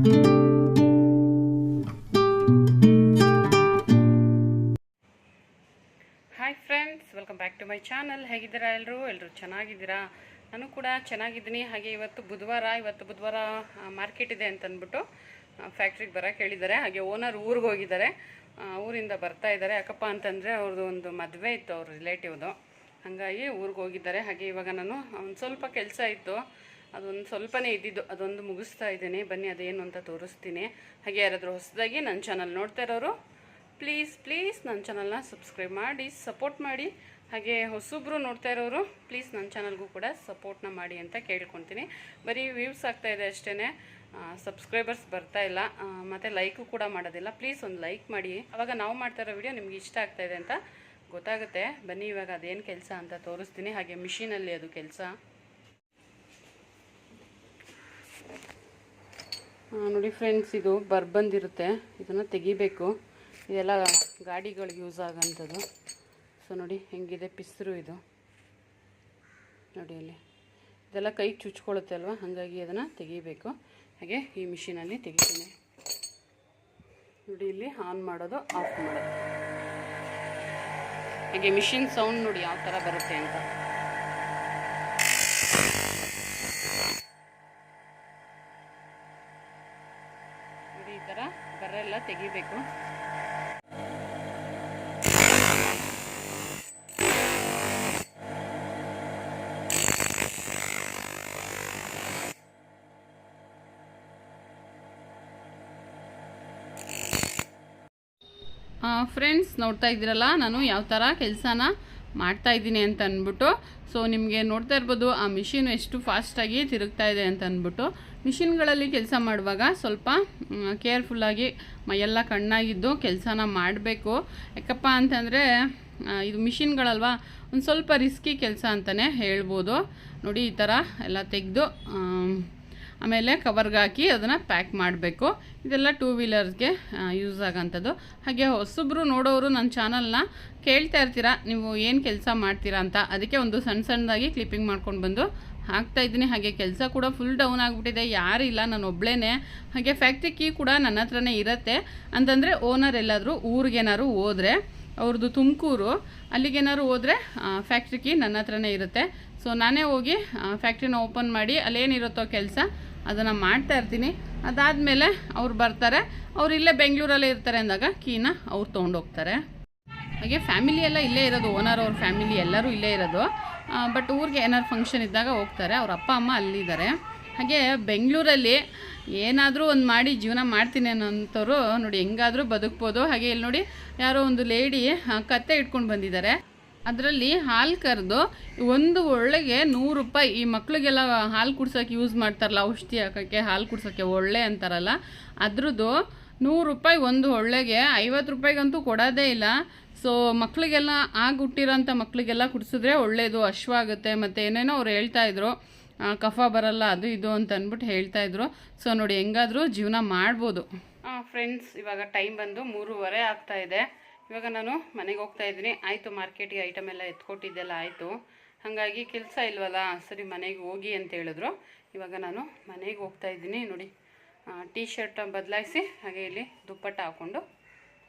Hi friends welcome back to my channel ಹೇಗಿದ್ದೀರಾ ಎಲ್ಲರೂ ಎಲ್ಲರೂ ಚೆನ್ನಾಗಿದ್ದೀರಾ? ನಾನು ಕೂಡ ಚೆನ್ನಾಗಿದ್ದೀನಿ. ಹಾಗೆ ಇವತ್ತು ಬುಧವಾರ ಇವತ್ತು ಬುಧವಾರ ಮಾರ್ಕೆಟ್ ಇದೆ ಅಂತ ಅಂದ್ಬಿಟ್ಟು ಫ್ಯಾಕ್ಟ್ರಿಗೆ ಬರೋಕೆ ಹೇಳಿದ್ದಾರೆ. ಹಾಗೆ ಓನರ್ ಊರಿಗೆ ಹೋಗಿದ್ದಾರೆ. ಊರಿಂದ ಬರ್ತಾ ಇದ್ದಾರೆ. ಯಾಕಪ್ಪ ಅಂತಂದರೆ ಅವ್ರದ್ದು ಒಂದು ಮದುವೆ ಇತ್ತು, ಅವ್ರ ರಿಲೇಟಿವ್ದು ಹಾಗಾಗಿ ಊರಿಗೆ ಹೋಗಿದ್ದಾರೆ. ಹಾಗೆ ಇವಾಗ ನಾನು, ಒಂದು ಸ್ವಲ್ಪ ಕೆಲಸ ಇತ್ತು. ಅದೊಂದು ಸ್ವಲ್ಪನೇ ಇದ್ದಿದ್ದು, ಅದೊಂದು ಮುಗಿಸ್ತಾ ಇದ್ದೀನಿ. ಬನ್ನಿ, ಅದೇನು ಅಂತ ತೋರಿಸ್ತೀನಿ. ಹಾಗೆ ಯಾರಾದರೂ ಹೊಸದಾಗಿ ನನ್ನ ಚಾನಲ್ ನೋಡ್ತಾ ಇರೋರು ಪ್ಲೀಸ್ ಪ್ಲೀಸ್ ನನ್ನ ಚಾನಲ್ನ ಸಬ್ಸ್ಕ್ರೈಬ್ ಮಾಡಿ ಸಪೋರ್ಟ್ ಮಾಡಿ. ಹಾಗೆ ಹೊಸಬ್ರು ನೋಡ್ತಾ ಇರೋರು ಪ್ಲೀಸ್ ನನ್ನ ಚಾನಲ್ಗೂ ಕೂಡ ಸಪೋರ್ಟ್ನ ಮಾಡಿ ಅಂತ ಕೇಳ್ಕೊತೀನಿ. ಬರೀ ವ್ಯೂಸ್ ಆಗ್ತಾ ಇದೆ ಅಷ್ಟೇ ಸಬ್ಸ್ಕ್ರೈಬರ್ಸ್ ಬರ್ತಾ ಇಲ್ಲ. ಮತ್ತು ಲೈಕು ಕೂಡ ಮಾಡೋದಿಲ್ಲ. ಪ್ಲೀಸ್ ಒಂದು ಲೈಕ್ ಮಾಡಿ. ಅವಾಗ ನಾವು ಮಾಡ್ತಾ ಇರೋ ವಿಡಿಯೋ ನಿಮ್ಗೆ ಇಷ್ಟ ಆಗ್ತಾ ಇದೆ ಅಂತ ಗೊತ್ತಾಗುತ್ತೆ. ಬನ್ನಿ ಇವಾಗ ಅದೇನು ಕೆಲಸ ಅಂತ ತೋರಿಸ್ತೀನಿ. ಹಾಗೆ ಮಿಷಿನಲ್ಲಿ ಅದು ಕೆಲಸ. ನೋಡಿ ಫ್ರೆಂಡ್ಸ್ ಇದು ಬರ್ಬಂದಿರುತ್ತೆ. ಇದನ್ನು ತೆಗಿಬೇಕು. ಇದೆಲ್ಲ ಗಾಡಿಗಳಿಗೆ ಯೂಸ್ ಆಗೋಂಥದ್ದು ಸೊ ನೋಡಿ ಹೆಂಗಿದೆ, ಪಿಸ್ರು ಇದು. ನೋಡಿ ಅಲ್ಲಿ ಇದೆಲ್ಲ ಕೈ ಚುಚ್ಕೊಳ್ಳುತ್ತೆ ಅಲ್ವಾ? ಹಾಗಾಗಿ ಅದನ್ನು ತೆಗಿಬೇಕು. ಹಾಗೆ ಈ ಮಿಷಿನಲ್ಲಿ ತೆಗಿತೀನಿ. ನೋಡಿ ಇಲ್ಲಿ ಆನ್ ಮಾಡೋದು ಆಫ್ ಮಾಡೋದು. ಹಾಗೆ ಮಿಷಿನ್ ಸೌಂಡ್ ನೋಡಿ ಯಾವ ಥರ ಬರುತ್ತೆ ಅಂತ ನೋಡಿ ಈ ಬರೆಲ್ಲ ತೆಗಿಬೇಕು. ಫ್ರೆಂಡ್ಸ್ ನೋಡ್ತಾ ಇದ್ದೀರಲ್ಲ, ನಾನು ಯಾವ ಥರ ಕೆಲಸನ ಮಾಡ್ತಾ ಇದ್ದೀನಿ ಅಂತ ಅಂದ್ಬಿಟ್ಟು ಸೊ ನಿಮಗೆ ನೋಡ್ತಾ ಇರ್ಬೋದು, ಆ ಮಿಷಿನ್ ಎಷ್ಟು ಫಾಸ್ಟಾಗಿ ತಿರುಗ್ತಾ ಇದೆ ಅಂತ ಅಂದ್ಬಿಟ್ಟು. ಮಿಷಿನ್ಗಳಲ್ಲಿ ಕೆಲಸ ಮಾಡುವಾಗ ಸ್ವಲ್ಪ ಕೇರ್ಫುಲ್ಲಾಗಿ ಮೈಯೆಲ್ಲ ಕಣ್ಣಾಗಿದ್ದು ಕೆಲಸನ ಮಾಡಬೇಕು. ಯಾಕಪ್ಪ ಅಂತಂದರೆ ಇದು ಮಿಷಿನ್ಗಳಲ್ವಾ, ಒಂದು ಸ್ವಲ್ಪ ರಿಸ್ಕಿ ಕೆಲಸ ಅಂತಲೇ ಹೇಳ್ಬೋದು. ನೋಡಿ, ಈ ಥರ ಎಲ್ಲ ತೆಗೆದು ಆಮೇಲೆ ಕವರ್ಗೆ ಹಾಕಿ ಅದನ್ನು ಪ್ಯಾಕ್ ಮಾಡಬೇಕು. ಇದೆಲ್ಲ ಟೂ ವೀಲರ್ಸ್ಗೆ ಯೂಸ್ ಆಗೋಂಥದ್ದು. ಹಾಗೆ ಹೊಸಬ್ರು ನೋಡೋರು ನನ್ನ ಚಾನಲ್ನ ಕೇಳ್ತಾ ಇರ್ತೀರಾ, ನೀವು ಏನು ಕೆಲಸ ಮಾಡ್ತೀರಾ ಅಂತ, ಅದಕ್ಕೆ ಒಂದು ಸಣ್ಣ ಸಣ್ಣದಾಗಿ ಕ್ಲಿಪ್ಪಿಂಗ್ ಮಾಡ್ಕೊಂಡು ಬಂದು ಹಾಕ್ತಾ ಇದ್ದೀನಿ. ಹಾಗೆ ಕೆಲಸ ಕೂಡ ಫುಲ್ ಡೌನ್ ಆಗಿಬಿಟ್ಟಿದೆ. ಇಲ್ಲ, ನಾನು ಒಬ್ಳೇ ಹಾಗೆ ಫ್ಯಾಕ್ಟ್ರಿ ಕೀ ಕೂಡ ನನ್ನ ಹತ್ರನೇ ಇರುತ್ತೆ. ಅಂತಂದರೆ ಓನರ್ ಎಲ್ಲಾದರೂ ಊರಿಗೇನಾದ್ರು ಹೋದರೆ ಅವ್ರದ್ದು ತುಮಕೂರು, ಅಲ್ಲಿಗೇನಾದ್ರು ಹೋದರೆ ಫ್ಯಾಕ್ಟ್ರಿ ಕೀ ನನ್ನ ಹತ್ರನೇ ಇರುತ್ತೆ. ಸೊ ನಾನೇ ಹೋಗಿ ಫ್ಯಾಕ್ಟ್ರಿನ ಓಪನ್ ಮಾಡಿ, ಅಲ್ಲೇನಿರುತ್ತೋ ಕೆಲಸ, ಅದನ್ನು ಮಾಡ್ತಾ ಇರ್ತೀನಿ. ಅದಾದಮೇಲೆ ಅವ್ರು ಬರ್ತಾರೆ. ಅವ್ರು ಇಲ್ಲೇ ಬೆಂಗಳೂರಲ್ಲೇ ಇರ್ತಾರೆ ಅಂದಾಗ ಕೀನ ಅವ್ರು ತೊಗೊಂಡೋಗ್ತಾರೆ. ಹಾಗೆ ಫ್ಯಾಮಿಲಿ ಎಲ್ಲ ಇಲ್ಲೇ ಇರೋದು. ಓನರ್ ಅವ್ರ ಫ್ಯಾಮಿಲಿ ಎಲ್ಲರೂ ಇಲ್ಲೇ ಇರೋದು. ಬಟ್ ಊರಿಗೆ ಏನಾದ್ರು ಫಂಕ್ಷನ್ ಇದ್ದಾಗ ಹೋಗ್ತಾರೆ. ಅವ್ರ ಅಪ್ಪ, ಅಮ್ಮ ಅಲ್ಲಿದ್ದಾರೆ. ಹಾಗೆ ಬೆಂಗಳೂರಲ್ಲಿ ಏನಾದರೂ ಒಂದು ಮಾಡಿ ಜೀವನ ಮಾಡ್ತೀನಿ ಅನ್ನೋಂಥವ್ರು ನೋಡಿ ಹೆಂಗಾದರೂ ಬದುಕ್ಬೋದು. ಹಾಗೆ ಇಲ್ಲಿ ನೋಡಿ ಯಾರೋ ಒಂದು ಲೇಡಿ ಕತ್ತೆ ಇಟ್ಕೊಂಡು ಬಂದಿದ್ದಾರೆ. ಅದರಲ್ಲಿ ಹಾಲು ಕರೆದು ಒಂದು ಒಳ್ಳೆಗೆ ನೂರು ರೂಪಾಯಿ, ಈ ಮಕ್ಳಿಗೆಲ್ಲ ಹಾಲು ಕುಡ್ಸೋಕ್ಕೆ ಯೂಸ್ ಮಾಡ್ತಾರಲ್ಲ ಔಷಧಿ ಹಾಕೋಕ್ಕೆ, ಹಾಲು ಕುಡ್ಸೋಕ್ಕೆ ಒಳ್ಳೆ ಅಂತಾರಲ್ಲ, ಅದ್ರದ್ದು ನೂರು ರೂಪಾಯಿ ಒಂದು ಒಳ್ಳೆಗೆ, ಐವತ್ತು ರೂಪಾಯಿಗಂತೂ ಕೊಡೋದೇ ಇಲ್ಲ. ಸೊ ಮಕ್ಕಳಿಗೆಲ್ಲ ಆಗ ಹುಟ್ಟಿರೋಂಥ ಮಕ್ಕಳಿಗೆಲ್ಲ ಕುಡಿಸಿದ್ರೆ ಒಳ್ಳೆಯದು ಅಶ್ವಾಗುತ್ತೆ. ಮತ್ತು ಏನೇನೋ ಅವ್ರು ಹೇಳ್ತಾಯಿದ್ರು ಕಫ ಬರಲ್ಲ, ಅದು ಇದು ಅಂತ ಅಂದ್ಬಿಟ್ಟು ಹೇಳ್ತಾಯಿದ್ರು ಸೊ ನೋಡಿ, ಹೆಂಗಾದರೂ ಜೀವನ ಮಾಡ್ಬೋದು. ಫ್ರೆಂಡ್ಸ್ ಇವಾಗ ಟೈಮ್ ಬಂದು ಮೂರುವರೆ ಆಗ್ತಾ ಇದೆ. ಇವಾಗ ನಾನು ಮನೆಗೆ ಹೋಗ್ತಾ ಇದ್ದೀನಿ. ಆಯಿತು ಮಾರ್ಕೆಟಿಗೆ ಐಟಮ್ ಎಲ್ಲ ಎತ್ಕೊಟ್ಟಿದ್ದೆಲ್ಲ ಆಯಿತು. ಹಾಗಾಗಿ ಕೆಲಸ ಇಲ್ವಲ್ಲ, ಸರಿ ಮನೆಗೆ ಹೋಗಿ ಅಂತ ಹೇಳಿದ್ರು. ಇವಾಗ ನಾನು ಮನೆಗೆ ಹೋಗ್ತಾ ಇದ್ದೀನಿ. ನೋಡಿ ಟೀ ಶರ್ಟ್ ಬದಲಾಯಿಸಿ ಹಾಗೆ ಇಲ್ಲಿ ದುಪ್ಪಟ್ಟ ಹಾಕ್ಕೊಂಡು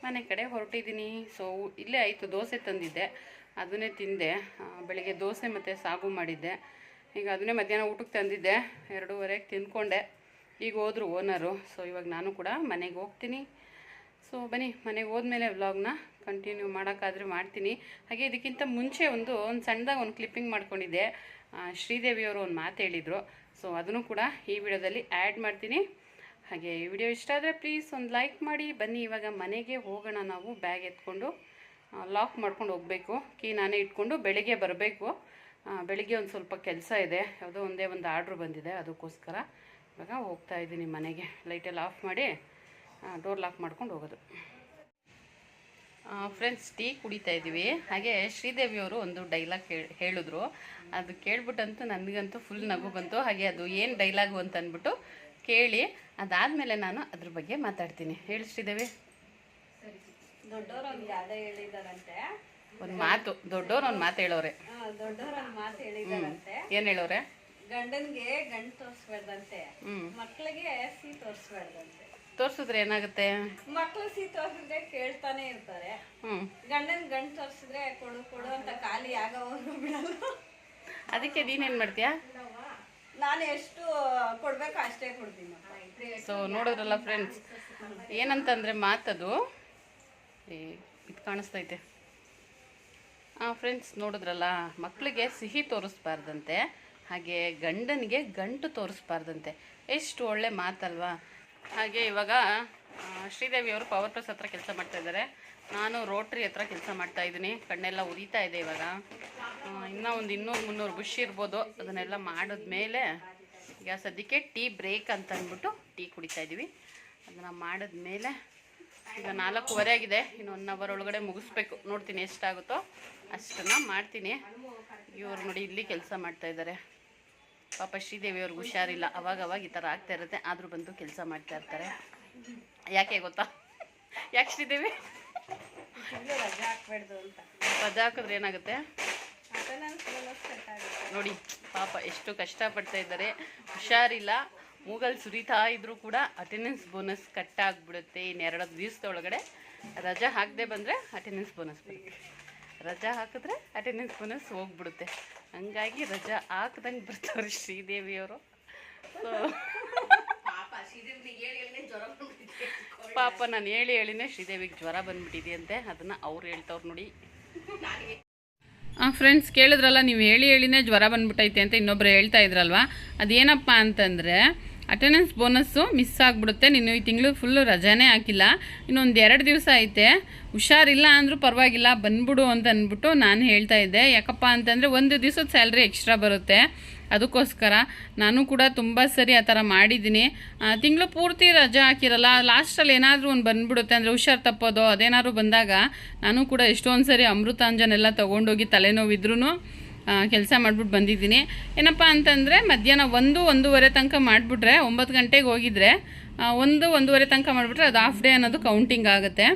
ಮನೆ ಕಡೆ ಹೊರಟಿದ್ದೀನಿ. ಸೊ ಇಲ್ಲೇ ಆಯಿತು, ದೋಸೆ ತಂದಿದ್ದೆ. ಅದನ್ನೇ ತಿಂದೆ. ಬೆಳಿಗ್ಗೆ ದೋಸೆ ಮತ್ತು ಸಾಗು ಮಾಡಿದ್ದೆ. ಈಗ ಅದನ್ನೇ ಮಧ್ಯಾಹ್ನ ಊಟಕ್ಕೆ ತಂದಿದ್ದೆ. ಎರಡೂವರೆಗೆ ತಿಂದ್ಕೊಂಡೆ. ಈಗ ಹೋದರು ಓನರು ಸೊ ಇವಾಗ ನಾನು ಕೂಡ ಮನೆಗೆ ಹೋಗ್ತೀನಿ. ಸೊ ಬನ್ನಿ, ಮನೆಗೆ ಹೋದ್ಮೇಲೆ ವ್ಲಾಗ್ನ ಕಂಟಿನ್ಯೂ ಮಾಡೋಕ್ಕಾದ್ರೆ ಮಾಡ್ತೀನಿ. ಹಾಗೆ ಇದಕ್ಕಿಂತ ಮುಂಚೆ ಒಂದು ಒಂದು ಸಣ್ಣದಾಗಿ ಒಂದು ಕ್ಲಿಪ್ಪಿಂಗ್ ಮಾಡ್ಕೊಂಡಿದ್ದೆ. ಶ್ರೀದೇವಿಯವರು ಒಂದು ಮಾತು ಹೇಳಿದರು. ಸೊ ಅದನ್ನು ಕೂಡ ಈ ವಿಡಿಯೋದಲ್ಲಿ ಆ್ಯಡ್ ಮಾಡ್ತೀನಿ. ಹಾಗೆ ಈ ವಿಡಿಯೋ ಇಷ್ಟ ಆದರೆ ಪ್ಲೀಸ್ ಒಂದು ಲೈಕ್ ಮಾಡಿ, ಬನ್ನಿ ಇವಾಗ ಮನೆಗೆ ಹೋಗೋಣ ನಾವು ಬ್ಯಾಗ್ ಎತ್ಕೊಂಡು ಲಾಕ್ ಮಾಡ್ಕೊಂಡು ಹೋಗಬೇಕು. ಕೀ ನಾನೇ ಇಟ್ಕೊಂಡು ಬೆಳಿಗ್ಗೆ ಬರಬೇಕು. ಬೆಳಿಗ್ಗೆ ಒಂದು ಸ್ವಲ್ಪ ಕೆಲಸ ಇದೆ. ಯಾವುದೋ ಒಂದೇ ಒಂದು ಆರ್ಡ್ರ್ ಬಂದಿದೆ, ಅದಕ್ಕೋಸ್ಕರ ಇವಾಗ ಹೋಗ್ತಾ ಇದ್ದೀನಿ ಮನೆಗೆ. ಲೈಟೆಲ್ಲ ಆಫ್ ಮಾಡಿ ಡೋರ್ ಲಾಕ್ ಮಾಡ್ಕೊಂಡು ಹೋಗೋದು. ಫ್ರೆಂಡ್ಸ್ ಟೀ ಕುಡಿತಾ ಇದ್ದೀವಿ. ಹಾಗೆ ಶ್ರೀದೇವಿಯವರು ಒಂದು ಡೈಲಾಗ್ ಹೇಳಿದ್ರು. ಅದು ಕೇಳ್ಬಿಟ್ಟಂತೂ ನನಗಂತೂ ಫುಲ್ ನಗು ಬಂತು. ಹಾಗೆ ಅದು ಏನು ಡೈಲಾಗು ಅಂತ ಅಂದ್ಬಿಟ್ಟು ಕೇಳಿ. ಅದಾದಮೇಲೆ ನಾನು ಅದ್ರ ಬಗ್ಗೆ ಮಾತಾಡ್ತೀನಿ. ಹೇಳಿಸ್ತಿದ್ದೇವೆ ಒಂದು ಗಾದೆ ಹೇಳಿದಾರಂತೆ. ಒಂದು ಮಾತು ದೊಡ್ಡವ್ರು ಒಂದು ಮಾತು ಹೇಳೋರೆ. ಏನ್ ಒಂದು ಮಾತು ಹೇಳಿದಾರಂತೆ. ಏನು ಹೇಳೋರೆ? ಗಂಡನ್ಗೆ ಗಂಡು ತೋರಿಸ್ಬೇಡ್ದಂತೆ ಮಕ್ಕಳಿಗೆ ಮಕ್ಳಿಗೆ ಸಿ ತೋರಿಸ್ಬೇಡ್ದಂತೆ ತೋರಿಸಿದ್ರೆ ಏನಾಗುತ್ತೆ? ಮಕ್ಳು ಸಿ ತೋರಿಸಿದ್ರೆ ಕೇಳ್ತಾನೆ ಇರ್ತಾರೆ. ಗಂಡನ್ ಗಂಡು ತೋರಿಸಿದ್ರೆ ಕೊಡು ಕೊಡು ಅಂತ ಖಾಲಿ ಆಗವರು ಬಿಡಲ್ಲ. ಅದಕ್ಕೆ ನೀನೇನು ಮಾಡ್ತೀಯಾ? ನಾನು ಎಷ್ಟು ಕೊಡ್ಬೇಕು ಅಷ್ಟೇ ಕೊಡ್ತೀನಿ. ಸೊ ನೋಡಿದ್ರಲ್ಲ ಫ್ರೆಂಡ್ಸ್ ಏನಂತಂದರೆ ಮಾತದು ಇದು ಕಾಣಿಸ್ತೈತೆ. ಹಾಂ ಫ್ರೆಂಡ್ಸ್ ನೋಡಿದ್ರಲ್ಲ ಮಕ್ಕಳಿಗೆ ಸಿಹಿ ತೋರಿಸ್ಬಾರ್ದಂತೆ, ಹಾಗೆ ಗಂಡನಿಗೆ ಗಂಟು ತೋರಿಸ್ಬಾರ್ದಂತೆ. ಎಷ್ಟು ಒಳ್ಳೆ ಮಾತಲ್ವಾ. ಹಾಗೆ ಇವಾಗ ಶ್ರೀದೇವಿ ಅವರು ಪವರ್ ಪ್ಲಸ್ ಹತ್ರ ಕೆಲಸ ಮಾಡ್ತಾ ಇದ್ದಾರೆ. ನಾನು ರೋಟ್ರಿ ಹತ್ರ ಕೆಲಸ ಮಾಡ್ತಾ ಇದ್ದೀನಿ. ಕಣ್ಣೆಲ್ಲ ಉರಿತಾ ಇದೆ ಇವಾಗ. ಇನ್ನೂ ಒಂದು ಇನ್ನೂರು ಮುನ್ನೂರು ಬುಷ್ ಇರ್ಬೋದು. ಅದನ್ನೆಲ್ಲ ಮಾಡಿದ್ಮೇಲೆ ಈಗ ಸದ್ಯಕ್ಕೆ ಟೀ ಬ್ರೇಕ್ ಅಂತ ಅಂದ್ಬಿಟ್ಟು ಟೀ ಕುಡಿತಾ ಇದ್ದೀವಿ. ಅದನ್ನು ಮಾಡಿದ್ಮೇಲೆ ಈಗ ನಾಲ್ಕೂವರೆ ಆಗಿದೆ. ಇನ್ನು ಒನ್ ಅವರ್ ಒಳಗಡೆ ಮುಗಿಸ್ಬೇಕು. ನೋಡ್ತೀನಿ ಎಷ್ಟಾಗುತ್ತೋ ಅಷ್ಟನ್ನು ಮಾಡ್ತೀನಿ. ಇವರು ನೋಡಿ ಇಲ್ಲಿ ಕೆಲಸ ಮಾಡ್ತಾ ಇದ್ದಾರೆ. ಪಾಪ ಶ್ರೀದೇವಿ ಅವ್ರಿಗೆ ಹುಷಾರಿಲ್ಲ. ಅವಾಗ ಅವಾಗ ಈ ಥರ ಆಗ್ತಾ ಇರುತ್ತೆ. ಆದರೂ ಬಂದು ಕೆಲಸ ಮಾಡ್ತಾ ಇರ್ತಾರೆ. ಯಾಕೆ ಗೊತ್ತಾ? ಯಾಕೆ ಶ್ರೀದೇವಿ? ರಜೆ ಹಾಕ್ಬೇಡ್ದು ಅಂತ. ರಜಾ ಹಾಕಿದ್ರೆ ಏನಾಗುತ್ತೆ? ನೋಡಿ ಪಾಪ ಎಷ್ಟು ಕಷ್ಟಪಡ್ತಾ ಇದ್ದಾರೆ. ಹುಷಾರಿಲ್ಲ. ಮೂಗಲ್ ಸುರಿತಾ ಇದ್ರೂ ಕೂಡ ಅಟೆಂಡೆನ್ಸ್ ಬೋನಸ್ ಕಟ್ ಆಗಿಬಿಡುತ್ತೆ ಇನ್ನೆರಡು ದಿವಸದೊಳಗಡೆ ರಜಾ ಹಾಕದೆ ಬಂದರೆ ಅಟೆಂಡೆನ್ಸ್ ಬೋನಸ್ ಬರುತ್ತೆ. ರಜಾ ಹಾಕಿದ್ರೆ ಅಟೆಂಡೆನ್ಸ್ ಬೋನಸ್ ಹೋಗ್ಬಿಡುತ್ತೆ. ಹಂಗಾಗಿ ರಜಾ ಹಾಕ್ದಂಗೆ ಬರ್ತಾರೆ ಶ್ರೀದೇವಿಯವರು ಸೊ ಪಾಪ ನಾನು ಹೇಳಿ ಹೇಳಿನೇ ಶ್ರೀದೇವಿಗೆ ಜ್ವರ ಬಂದ್ಬಿಟ್ಟಿದೆಯಂತೆ ಅದನ್ನು ಅವ್ರು ಹೇಳ್ತವ್ರು ನೋಡಿ. ಹಾಂ ಫ್ರೆಂಡ್ಸ್ ಕೇಳಿದ್ರಲ್ಲ, ನೀವು ಹೇಳಿ ಹೇಳಿನೇ ಜ್ವರ ಬಂದ್ಬಿಟ್ಟೈತೆ ಅಂತ ಇನ್ನೊಬ್ರು ಹೇಳ್ತಾ ಇದ್ರಲ್ವ? ಅದೇನಪ್ಪ ಅಂತಂದರೆ ಅಟೆಂಡೆನ್ಸ್ ಬೋನಸ್ಸು ಮಿಸ್ ಆಗಿಬಿಡುತ್ತೆ. ನೀನು ಈ ತಿಂಗಳು ಫುಲ್ಲು ರಜಾನೇ ಹಾಕಿಲ್ಲ. ಇನ್ನೊಂದು ಎರಡು ದಿವಸ ಐತೆ. ಹುಷಾರಿಲ್ಲ ಅಂದರೂ ಪರವಾಗಿಲ್ಲ, ಬಂದ್ಬಿಡು ಅಂತ ಅಂದ್ಬಿಟ್ಟು ನಾನು ಹೇಳ್ತಾ ಇದ್ದೆ. ಯಾಕಪ್ಪ ಅಂತಂದರೆ, ಒಂದು ದಿವಸದ ಸ್ಯಾಲ್ರಿ ಎಕ್ಸ್ಟ್ರಾ ಬರುತ್ತೆ. ಅದಕ್ಕೋಸ್ಕರ ನಾನು ಕೂಡ ತುಂಬ ಸರಿ ಆ ಥರ ಮಾಡಿದ್ದೀನಿ. ತಿಂಗಳು ಪೂರ್ತಿ ರಜಾ ಹಾಕಿರಲ್ಲ, ಲಾಸ್ಟಲ್ಲಿ ಏನಾದರೂ ಒಂದು ಬಂದುಬಿಡುತ್ತೆ, ಅಂದರೆ ಹುಷಾರು ತಪ್ಪೋದು, ಅದೇನಾದ್ರು ಬಂದಾಗ ನಾನು ಕೂಡ ಎಷ್ಟೊಂದು ಸರಿ ಅಮೃತಾಂಜನೆಲ್ಲ ತೊಗೊಂಡೋಗಿ ತಲೆನೋವಿದ್ರೂ ಕೆಲಸ ಮಾಡಿಬಿಟ್ಟು ಬಂದಿದ್ದೀನಿ. ಏನಪ್ಪ ಅಂತಂದರೆ, ಮಧ್ಯಾಹ್ನ ಒಂದು, ಒಂದೂವರೆ ತನಕ ಮಾಡಿಬಿಟ್ರೆ, ಒಂಬತ್ತು ಗಂಟೆಗೆ ಹೋಗಿದ್ರೆ ಒಂದು, ಒಂದೂವರೆ ತನಕ ಮಾಡಿಬಿಟ್ರೆ ಅದು ಹಾಫ್ ಡೇ ಅನ್ನೋದು ಕೌಂಟಿಂಗ್ ಆಗುತ್ತೆ.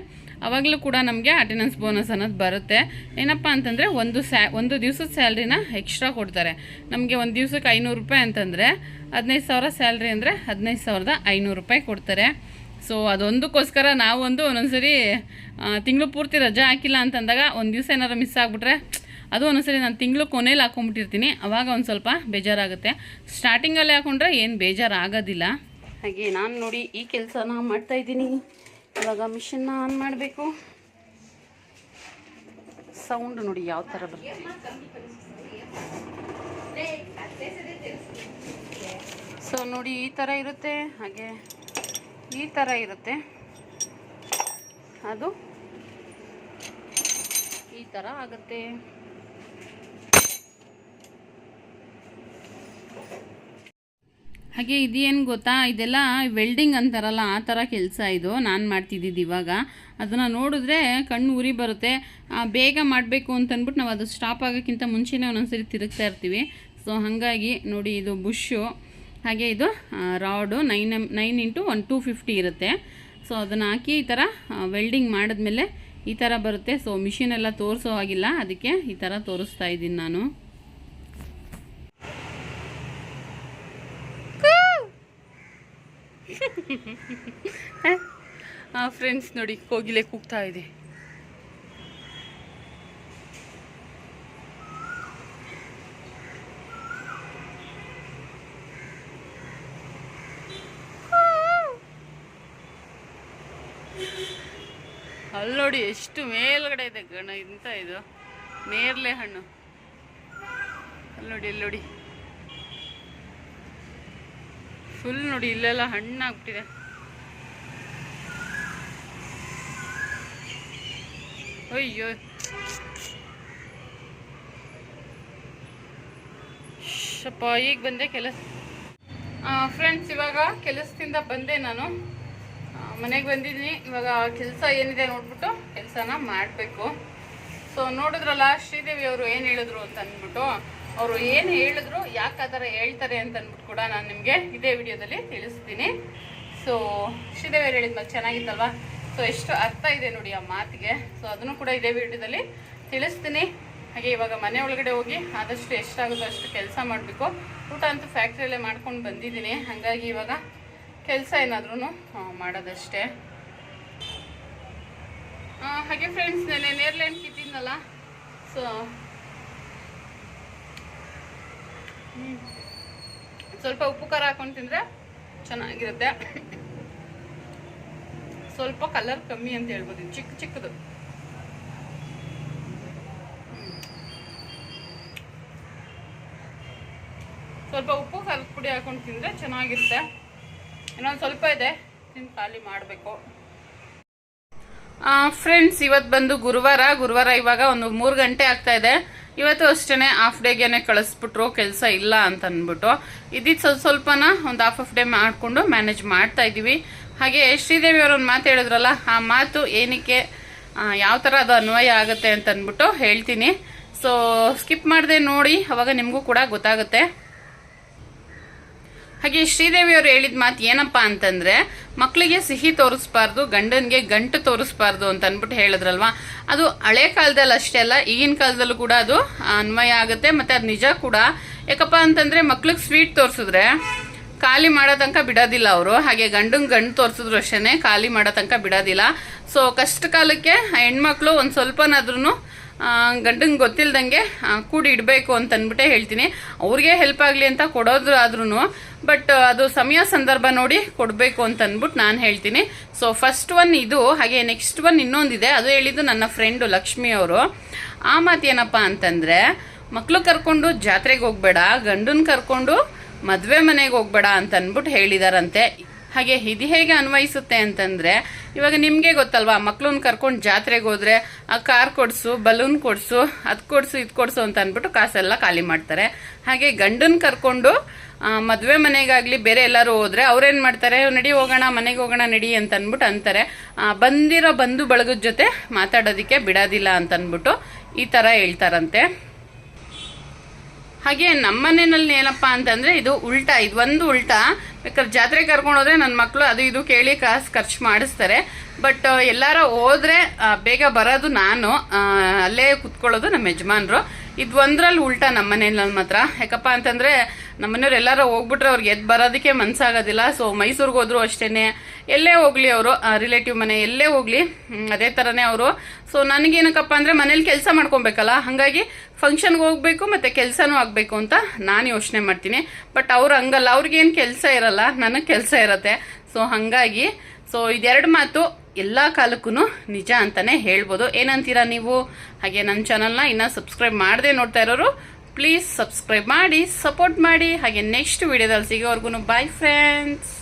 ಅವಾಗಲೂ ಕೂಡ ನಮಗೆ ಅಟೆಂಡೆನ್ಸ್ ಬೋನಸ್ ಅನ್ನೋದು ಬರುತ್ತೆ. ಏನಪ್ಪ ಅಂತಂದರೆ ಒಂದು ಸ್ಯಾ ಒಂದು ದಿವಸದ ಸ್ಯಾಲ್ರಿನ ಎಕ್ಸ್ಟ್ರಾ ಕೊಡ್ತಾರೆ. ನಮಗೆ ಒಂದು ದಿವ್ಸಕ್ಕೆ ಐನೂರು ರೂಪಾಯಿ ಅಂತಂದರೆ ಹದಿನೈದು ಸಾವಿರ ಸ್ಯಾಲ್ರಿ ಅಂದರೆ ಹದಿನೈದು ಸಾವಿರದ ಐನೂರು ರೂಪಾಯಿ ಕೊಡ್ತಾರೆ. ಸೊ ಅದೊಂದಕ್ಕೋಸ್ಕರ ನಾವೊಂದು ಒಂದೊಂದ್ಸರಿ ತಿಂಗಳು ಪೂರ್ತಿ ರಜಾ ಹಾಕಿಲ್ಲ ಅಂತಂದಾಗ ಒಂದು ದಿವಸ ಏನಾದ್ರು ಮಿಸ್ ಆಗಿಬಿಟ್ರೆ ಅದು ಒಂದೊಂದ್ಸರಿ ನಾನು ತಿಂಗಳು ಕೊನೇಲಿ ಹಾಕೊಂಡ್ಬಿಟ್ಟಿರ್ತೀನಿ ಆವಾಗ ಒಂದು ಸ್ವಲ್ಪ ಬೇಜಾರಾಗುತ್ತೆ. ಸ್ಟಾರ್ಟಿಂಗಲ್ಲಿ ಹಾಕೊಂಡ್ರೆ ಏನು ಬೇಜಾರಾಗೋದಿಲ್ಲ. ಹಾಗೆ ನಾನು ನೋಡಿ ಈ ಕೆಲಸನ ಮಾಡ್ತಾ ಇದ್ದೀನಿ. ಇವಾಗ ಮಿಷಿನ್ನ ಆನ್ ಮಾಡಬೇಕು. ಸೌಂಡ್ ನೋಡಿ ಯಾವ ಥರ ಬರುತ್ತೆ. ಸೊ ನೋಡಿ ಈ ಥರ ಇರುತ್ತೆ, ಹಾಗೆ ಈ ಥರ ಇರುತ್ತೆ. ಅದು ಈ ಥರ ಆಗುತ್ತೆ. ಹಾಗೆ ಇದೇನು ಗೊತ್ತಾ? ಇದೆಲ್ಲ ವೆಲ್ಡಿಂಗ್ ಅಂತಾರಲ್ಲ, ಆ ಥರ ಕೆಲಸ ಇದು. ನಾನು ಮಾಡ್ತಿದ್ದಿದ್ದು ಇವಾಗ. ಅದನ್ನು ನೋಡಿದ್ರೆ ಕಣ್ಣು ಉರಿ ಬರುತ್ತೆ. ಬೇಗ ಮಾಡಬೇಕು ಅಂತಂದ್ಬಿಟ್ಟು ನಾವು ಅದು ಸ್ಟಾಪ್ ಆಗೋಕ್ಕಿಂತ ಮುಂಚೆನೇ ಒಂದೊಂದ್ಸರಿ ತಿರುಗ್ತಾ ಇರ್ತೀವಿ. ಸೊ ಹಾಗಾಗಿ ನೋಡಿ ಇದು ಬುಷ್ಷು ಹಾಗೆ ಇದು rod nine M nine into one two fifty ಇರುತ್ತೆ. ಸೊ ಅದನ್ನು ಹಾಕಿ ಈ ಥರ ವೆಲ್ಡಿಂಗ್ ಮಾಡಿದ್ಮೇಲೆ ಈ ಥರ ಬರುತ್ತೆ. ಸೊ ಮಿಷಿನೆಲ್ಲ ತೋರಿಸೋ ಹಾಗಿಲ್ಲ. ಅದಕ್ಕೆ ಈ ಥರ ತೋರಿಸ್ತಾ ಇದ್ದೀನಿ ನಾನು. ಫ್ರೆಂಡ್ಸ್ ನೋಡಿ, ಕೋಗಿಲೆ ಕೂಗ್ತಾ ಇದೆ. ಅಲ್ಲಿ ನೋಡಿ, ಎಷ್ಟು ಮೇಲ್ಗಡೆ ಇದೆ ಗಣ ಇಂತ ಇದು. ನೇರ್ಲೆ ಹಣ್ಣು. ಅಲ್ಲಿ ನೋಡಿ ಅಲ್ಲಿ ನೋಡಿ. ಫುಲ್ ನೋಡಿ, ಇಲ್ಲೆಲ್ಲ ಹಣ್ಣಾಗ್ಬಿಟ್ಟಿದೆ. ಅಯ್ಯೋ. ಸ್ವಲ್ಪ ಈಗ ಬಂದೆ ಕೆಲಸ. ಫ್ರೆಂಡ್ಸ್ ಇವಾಗ ಕೆಲಸದಿಂದ ಬಂದೆ ನಾನು. ಮನೆಗೆ ಬಂದಿದ್ದೀನಿ ಇವಾಗ ಕೆಲಸ ಏನಿದೆ ನೋಡ್ಬಿಟ್ಟು ಕೆಲಸನ ಮಾಡಬೇಕು. ಸೊ ನೋಡಿದ್ರಲ್ಲ, ಶ್ರೀದೇವಿ ಅವರು ಏನು ಹೇಳಿದ್ರು ಅಂತ ಅಂದ್ಬಿಟ್ಟು ಅವರು ಏನು ಹೇಳಿದ್ರು, ಯಾಕೆ ಆ ಥರ ಹೇಳ್ತಾರೆ ಅಂತ ಅಂದ್ಬಿಟ್ಟು ಕೂಡ ನಾನು ನಿಮಗೆ ಇದೇ ವಿಡಿಯೋದಲ್ಲಿ ತಿಳಿಸ್ತೀನಿ. ಸೊ ಶ್ರೀದೇವಿಯರು ಹೇಳಿದ್ಮೇಲೆ ಚೆನ್ನಾಗಿತ್ತಲ್ವಾ? ಸೊ ಎಷ್ಟು ಅರ್ಥ ಇದೆ ನೋಡಿ ಆ ಮಾತಿಗೆ. ಸೊ ಅದನ್ನು ಕೂಡ ಇದೇ ವಿಡಿಯೋದಲ್ಲಿ ತಿಳಿಸ್ತೀನಿ. ಹಾಗೆ ಇವಾಗ ಮನೆ ಒಳಗಡೆ ಹೋಗಿ ಆದಷ್ಟು ಎಷ್ಟಾಗುತ್ತೋ ಅಷ್ಟು ಕೆಲಸ ಮಾಡಬೇಕು. ಊಟ ಅಂತೂ ಫ್ಯಾಕ್ಟ್ರಿಯಲ್ಲೇ ಮಾಡ್ಕೊಂಡು ಬಂದಿದ್ದೀನಿ. ಹಾಗಾಗಿ ಇವಾಗ ಕೆಲಸ ಏನಾದ್ರೂ ಮಾಡೋದಷ್ಟೇ. ಹಾಗೆ ಫ್ರೆಂಡ್ಸ್ ನೆನೆ ನೇರ್ಲೆಂಡ್ ಕಿತ್ತಿದ್ನಲ್ಲ? ಸೊ ಸ್ವಲ್ಪ ಉಪ್ಪು ಖಾರ ಹಾಕೊಂಡು ತಿಂದ್ರೆ ಚೆನ್ನಾಗಿರುತ್ತೆ. ಸ್ವಲ್ಪ ಕಲರ್ ಕಮ್ಮಿ ಅಂತ ಹೇಳ್ಬೋದು ಚಿಕ್ಕ ಚಿಕ್ಕದು. ಸ್ವಲ್ಪ ಉಪ್ಪು ಖಾರದ ಪುಡಿ ಹಾಕೊಂಡು ತಿಂದ್ರೆ ಚೆನ್ನಾಗಿರುತ್ತೆ. ಇನ್ನೊಂದು ಸ್ವಲ್ಪ ಇದೆ ತಿಂದು ಖಾಲಿ ಮಾಡಬೇಕು. ಫ್ರೆಂಡ್ಸ್ ಇವತ್ತು ಬಂದು ಗುರುವಾರ ಗುರುವಾರ ಇವಾಗ ಒಂದು ಮೂರು ಗಂಟೆ ಆಗ್ತಾ ಇದೆ. ಇವತ್ತು ಅಷ್ಟೇ ಹಾಫ್ ಡೇಗೆನೆ ಕಳಿಸ್ಬಿಟ್ರು, ಕೆಲಸ ಇಲ್ಲ ಅಂತ ಅಂದ್ಬಿಟ್ಟು ಇದಿದ್ದು ಸ್ವಲ್ಪ ಸ್ವಲ್ಪನ ಒಂದು ಹಾಫ್ ಆಫ್ ಡೇ ಮಾಡಿಕೊಂಡು ಮ್ಯಾನೇಜ್ ಮಾಡ್ತಾ ಇದ್ದೀವಿ. ಹಾಗೆ ಶ್ರೀದೇವಿ ಅವರು ಒಂದು ಮಾತು ಹೇಳಿದ್ರಲ್ಲ, ಆ ಮಾತು ಏನಕ್ಕೆ ಯಾವ ಥರ ಅದು ಅನ್ವಯ ಆಗುತ್ತೆ ಅಂತ ಅಂದ್ಬಿಟ್ಟು ಹೇಳ್ತೀನಿ. ಸೊ ಸ್ಕಿಪ್ ಮಾಡಿದೆ ನೋಡಿ, ಅವಾಗ ನಿಮಗೂ ಕೂಡ ಗೊತ್ತಾಗುತ್ತೆ. ಹಾಗೆ ಶ್ರೀದೇವಿ ಅವರು ಹೇಳಿದ ಮಾತು ಏನಪ್ಪ ಅಂತಂದ್ರೆ ಮಕ್ಕಳಿಗೆ ಸಿಹಿ ತೋರಿಸ್ಬಾರ್ದು, ಗಂಡನಿಗೆ ಗಂಟು ತೋರಿಸ್ಬಾರ್ದು ಅಂತ ಅಂದ್ಬಿಟ್ಟು ಹೇಳಿದ್ರಲ್ವಾ? ಅದು ಹಳೆ ಕಾಲದಲ್ಲಿ ಅಷ್ಟೇ ಅಲ್ಲ, ಈಗಿನ ಕಾಲದಲ್ಲೂ ಕೂಡ ಅದು ಅನ್ವಯ ಆಗುತ್ತೆ ಮತ್ತೆ ಅದು ನಿಜ ಕೂಡ. ಯಾಕಪ್ಪ ಅಂತಂದ್ರೆ ಮಕ್ಳಿಗೆ ಸ್ವೀಟ್ ತೋರಿಸಿದ್ರೆ ಖಾಲಿ ಮಾಡೋ ತನಕ ಬಿಡೋದಿಲ್ಲ ಅವರು. ಹಾಗೆ ಗಂಡಂಗೆ ಗಂಡು ತೋರಿಸಿದ್ರು ಅಷ್ಟೇ ಖಾಲಿ ಮಾಡೋ ತನಕ ಬಿಡೋದಿಲ್ಲ. ಸೊ ಕಷ್ಟ ಕಾಲಕ್ಕೆ ಹೆಣ್ಮಕ್ಳು ಒಂದು ಸ್ವಲ್ಪನಾದ್ರೂ ಗಂಡಂಗೆ ಗೊತ್ತಿಲ್ದಂಗೆ ಕೂಡಿ ಇಡಬೇಕು ಅಂತ ಅಂದ್ಬಿಟ್ಟೆ ಹೇಳ್ತೀನಿ. ಅವ್ರಿಗೆ ಹೆಲ್ಪ್ ಆಗಲಿ ಅಂತ ಕೊಡೋದ್ರು ಆದ್ರೂ ಬಟ್ ಅದು ಸಮಯ ಸಂದರ್ಭ ನೋಡಿ ಕೊಡಬೇಕು ಅಂತ ಅಂದ್ಬಿಟ್ಟು ನಾನು ಹೇಳ್ತೀನಿ. ಸೊ ಫಸ್ಟ್ ಒನ್ ಇದು, ಹಾಗೆ ನೆಕ್ಸ್ಟ್ ಒನ್ ಇನ್ನೊಂದಿದೆ. ಅದು ಹೇಳಿದ್ದು ನನ್ನ ಫ್ರೆಂಡು ಲಕ್ಷ್ಮಿ ಅವರು. ಆ ಮಾತು ಏನಪ್ಪ ಅಂತಂದರೆ ಮಕ್ಕಳು ಕರ್ಕೊಂಡು ಜಾತ್ರೆಗೆ ಹೋಗ್ಬೇಡ, ಗಂಡನ್ ಕರ್ಕೊಂಡು ಮದುವೆ ಮನೆಗೆ ಹೋಗ್ಬೇಡ ಅಂತ ಅಂದ್ಬಿಟ್ಟು ಹೇಳಿದಾರಂತೆ. ಹಾಗೆ ಇದು ಹೇಗೆ ಅನ್ವಯಿಸುತ್ತೆ ಅಂತಂದರೆ, ಇವಾಗ ನಿಮಗೆ ಗೊತ್ತಲ್ವಾ, ಮಕ್ಳನ್ನ ಕರ್ಕೊಂಡು ಜಾತ್ರೆಗೆ ಹೋದರೆ, ಆ ಕಾರ್ ಕೊಡಿಸು ಬಲೂನ್ ಕೊಡಿಸು, ಅದು ಕೊಡಿಸು, ಇದು ಕೊಡಿಸು ಅಂತ ಅಂದ್ಬಿಟ್ಟು ಕಾಸೆಲ್ಲ ಖಾಲಿ ಮಾಡ್ತಾರೆ. ಹಾಗೆ ಗಂಡನ್ನ ಕರ್ಕೊಂಡು ಮದುವೆ ಮನೆಗಾಗಲಿ ಬೇರೆ ಎಲ್ಲರೂ ಹೋದರೆ ಅವ್ರೇನು ಮಾಡ್ತಾರೆ, ನಡಿ ಹೋಗೋಣ, ಮನೆಗೆ ಹೋಗೋಣ, ನಡಿ ಅಂತ ಅಂದ್ಬಿಟ್ಟು ಅಂತಾರೆ. ಬಂದಿರೋ ಬಂಧು ಬಳಗದ ಜೊತೆ ಮಾತಾಡೋದಕ್ಕೆ ಬಿಡೋದಿಲ್ಲ ಅಂತ ಅಂದ್ಬಿಟ್ಟು ಈ ಥರ ಹೇಳ್ತಾರಂತೆ. ಹಾಗೆ ನಮ್ಮನೆಯಲ್ಲಿ ಏನಪ್ಪ ಅಂತಂದ್ರೆ ಇದು ಉಲ್ಟಾ, ಇದು ಒಂದು ಉಲ್ಟಾ. ಬೇಕಾದ್ರೆ ಜಾತ್ರೆ ಕರ್ಕೊಂಡು ಹೋದ್ರೆ ನನ್ನ ಮಕ್ಕಳು ಅದು ಇದು ಕೇಳಿ ಕಾಸು ಖರ್ಚು ಮಾಡಿಸ್ತಾರೆ. ಬಟ್ ಎಲ್ಲಾರ ಹೋದ್ರೆ ಬೇಗ ಬರೋದು ನಾನು. ಅಲ್ಲೇ ಕುತ್ಕೊಳ್ಳೋದು ನಮ್ಮ ಯಜಮಾನ್ರು. ಇದು ಒಂದ್ರಲ್ಲಿ ಉಲ್ಟಾ ನಮ್ಮ ಮನೆಯಲ್ಲಿ ಮಾತ್ರ. ಯಾಕಪ್ಪ ಅಂತಂದ್ರೆ ನಮ್ಮನೆಯವ್ರು ಎಲ್ಲಾರ ಹೋಗ್ಬಿಟ್ರೆ ಅವ್ರಿಗೆ ಎದ್ದು ಬರೋದಕ್ಕೆ ಮನಸ್ಸಾಗೋದಿಲ್ಲ ಸೊ ಮೈಸೂರಿಗೆ ಹೋದ್ರು ಅಷ್ಟೇನೆ. ಎಲ್ಲೇ ಹೋಗ್ಲಿ ಅವರು ರಿಲೇಟಿವ್ ಮನೆ, ಎಲ್ಲೇ ಹೋಗ್ಲಿ. ಅದೇ ಥರನೇ ಅವರು. ಸೊ ನನಗೇನಕ್ಕಪ್ಪ ಅಂದರೆ ಮನೇಲಿ ಕೆಲಸ ಮಾಡ್ಕೊಬೇಕಲ್ಲ? ಹಾಗಾಗಿ ಫಂಕ್ಷನ್ಗೆ ಹೋಗ್ಬೇಕು ಮತ್ತು ಕೆಲಸನೂ ಆಗಬೇಕು ಅಂತ ನಾನು ಯೋಚನೆ ಮಾಡ್ತೀನಿ. ಬಟ್ ಅವ್ರು ಹಂಗಲ್ಲ. ಅವ್ರಿಗೇನು ಕೆಲಸ ಇರಲ್ಲ. ನನಗೆ ಕೆಲಸ ಇರತ್ತೆ. ಸೊ ಹಾಗಾಗಿ ಸೊ ಇದೆರಡು ಮಾತು ಎಲ್ಲ ಕಾಲಕ್ಕೂ ನಿಜ ಅಂತಲೇ ಹೇಳ್ಬೋದು. ಏನಂತೀರಾ ನೀವು? ಹಾಗೆ ನನ್ನ ಚಾನಲ್ನ ಇನ್ನೂ ಸಬ್ಸ್ಕ್ರೈಬ್ ಮಾಡದೆ ನೋಡ್ತಾ ಇರೋರು ಪ್ಲೀಸ್ ಸಬ್ಸ್ಕ್ರೈಬ್ ಮಾಡಿ ಸಪೋರ್ಟ್ ಮಾಡಿ. ಹಾಗೆ ನೆಕ್ಸ್ಟ್ ವಿಡಿಯೋದಲ್ಲಿ ಸಿಗೋವರೆಗೂ ಬೈ ಫ್ರೆಂಡ್ಸ್